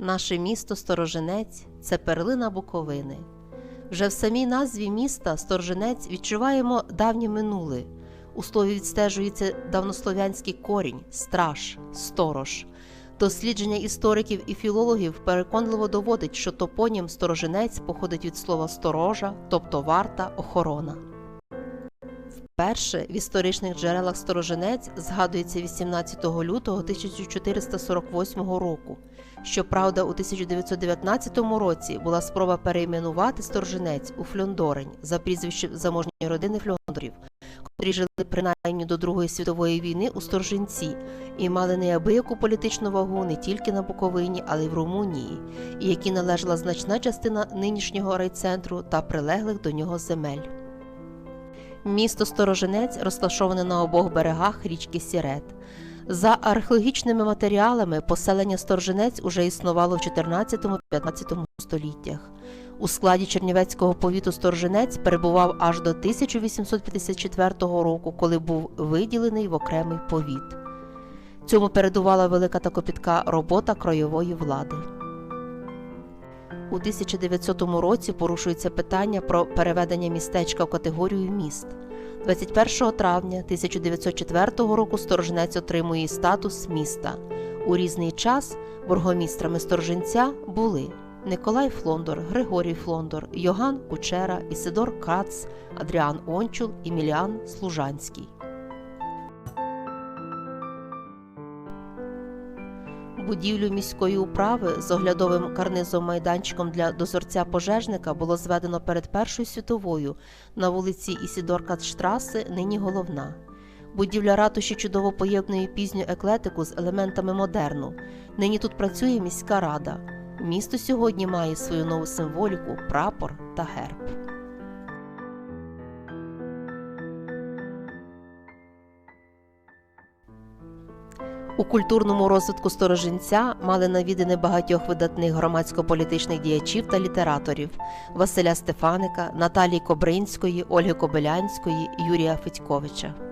Наше місто Сторожинець це перлина Буковини. Вже в самій назві міста Сторожинець відчуваємо давнє минуле. У слові відстежується давнослов'янський корінь, страж, сторож. Дослідження істориків і філологів переконливо доводить, що топонім Сторожинець походить від слова сторожа, тобто варта, охорона. Вперше в історичних джерелах Сторожинець згадується 18 лютого 1448 року. Щоправда, у 1919 році була спроба перейменувати Сторожинець у Фльондорень за прізвищем заможньої родини Фльондорів, котрі жили принаймні до Другої світової війни у Сторжинці і мали неабияку політичну вагу не тільки на Буковині, але й в Румунії, і які належала значна частина нинішнього райцентру та прилеглих до нього земель. Місто Сторожинець розташоване на обох берегах річки Сірет. За археологічними матеріалами поселення Сторжинець уже існувало в 14-15 століттях. У складі Чернівецького повіту Сторжинець перебував аж до 1854 року, коли був виділений в окремий повіт. Цьому передувала велика та копітка робота кройової влади. У 1900 році порушується питання про переведення містечка в категорію міст. 21 травня 1904 року Сторожинець отримує статус міста. У різний час бургомістрами Сторжинця були Николай Флондор, Григорій Флондор, Йоган Кучера, Ісидор Кац, Адріан Ончул і Міліан Служанський. Будівлю міської управи з оглядовим карнизом майданчиком для дозорця пожежника було зведено перед Першою світовою на вулиці Ісідоркатштраси, нині головна. Будівля ратуші чудово поєднує пізню еклетику з елементами модерну. Нині тут працює міська рада. Місто сьогодні має свою нову символіку прапор та герб. У культурному розвитку сторожинця мали навідини багатьох видатних громадсько-політичних діячів та літераторів Василя Стефаника, Наталії Кобринської, Ольги Кобилянської, Юрія Федьковича.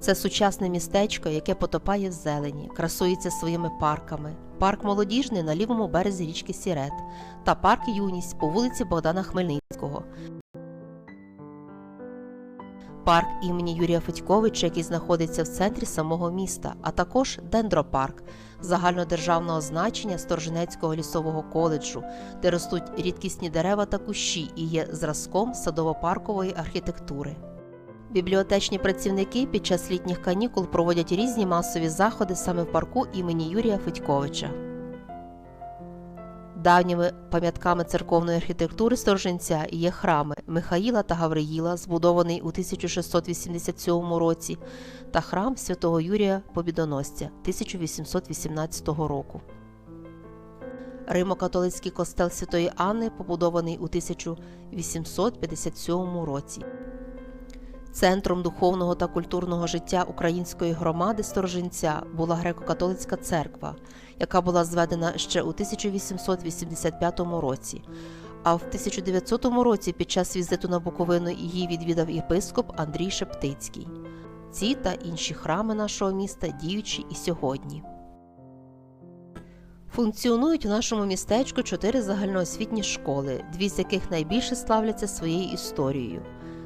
Це сучасне містечко, яке потопає в зелені, красується своїми парками. Парк молодіжний на лівому березі річки Сірет та парк Юність по вулиці Богдана Хмельницького. Парк імені Юрія Федьковича, який знаходиться в центрі самого міста, а також дендропарк загальнодержавного значення Сторженецького лісового коледжу, де ростуть рідкісні дерева та кущі і є зразком садово-паркової архітектури. Бібліотечні працівники під час літніх канікул проводять різні масові заходи саме в парку імені Юрія Федьковича. Давніми пам'ятками церковної архітектури Сторженця є храми Михаїла та Гавриїла, збудований у 1687 році, та храм святого Юрія Побідоносця 1818 року. Римо-католицький костел Святої Анни побудований у 1857 році. Центром духовного та культурного життя української громади Сторожинця була греко-католицька церква, яка була зведена ще у 1885 році. А в 1900 році під час візиту на Буковину її відвідав єпископ Андрій Шептицький. Ці та інші храми нашого міста діючі і сьогодні. Функціонують у нашому містечку чотири загальноосвітні школи, дві з яких найбільше славляться своєю історією.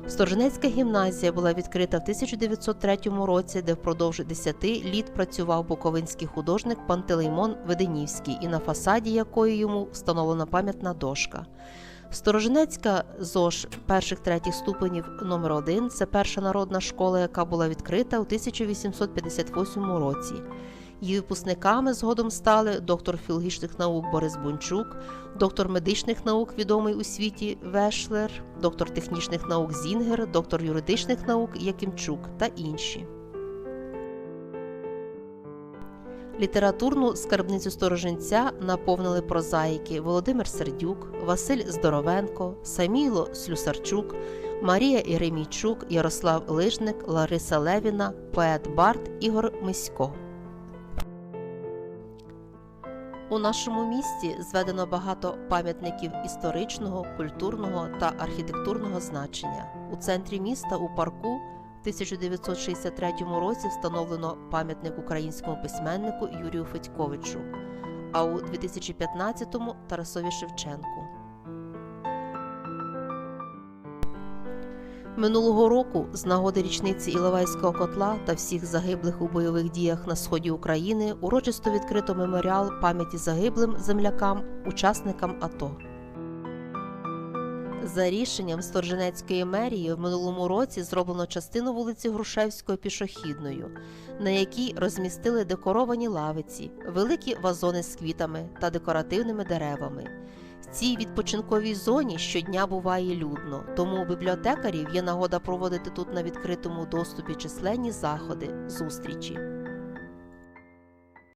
Сторженецька гімназія була відкрита в 1903 році, де впродовж 10 літ працював буковинський художник Пантелеймон Веденівський, і на фасаді якої йому встановлена пам'ятна дошка. Стороженецька ЗОЖ перших третіх ступенів номер 1 це перша народна школа, яка була відкрита у 1858 році. Її випускниками згодом стали доктор філологічних наук Борис Бончук, доктор медичних наук, відомий у світі Вешлер, доктор технічних наук Зінгер, доктор юридичних наук Якимчук та інші. Літературну скарбницю стороженця наповнили прозаїки Володимир Сердюк, Василь Здоровенко, Саміло Слюсарчук, Марія Єремійчук, Ярослав Лижник, Лариса Левіна, поет Барт Ігор Мисько. У нашому місті зведено багато пам'ятників історичного, культурного та архітектурного значення. У центрі міста у парку в 1963 році встановлено пам'ятник українському письменнику Юрію Федьковичу, а у 2015-му Тарасові Шевченку. Минулого року, з нагоди річниці Іловайського котла та всіх загиблих у бойових діях на сході України, урочисто відкрито меморіал пам'яті загиблим землякам, учасникам АТО. За рішенням Сторженецької мерії в минулому році зроблено частину вулиці Грушевської пішохідною, на якій розмістили декоровані лавиці, великі вазони з квітами та декоративними деревами. Цій відпочинковій зоні щодня буває людно, тому у бібліотекарів є нагода проводити тут на відкритому доступі численні заходи, зустрічі.